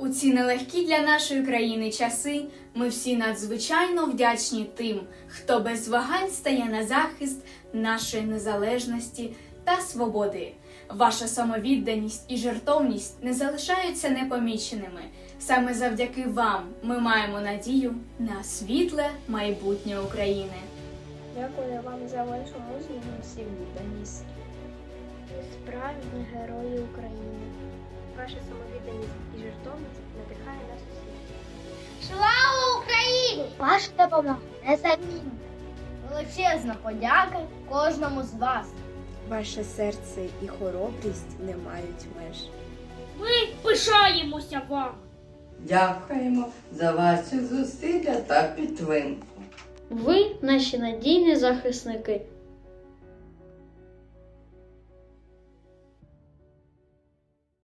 У ці нелегкі для нашої країни часи ми всі надзвичайно вдячні тим, хто без вагань стає на захист нашої незалежності та свободи. Ваша самовідданість і жертовність не залишаються непоміченими. Саме завдяки вам ми маємо надію на світле майбутнє України. Дякую вам за вашу мужність і відданість. Справжні герої України. Ваша самовідданість і жертовність надихає нас усіх. Слава Україні! Ваша допомога незамінна. Величезна подяка кожному з вас. Ваше серце і хоробрість не мають меж. Ми пишаємося вам. Дякуємо за ваші зусилля та підтримку. Ви наші надійні захисники.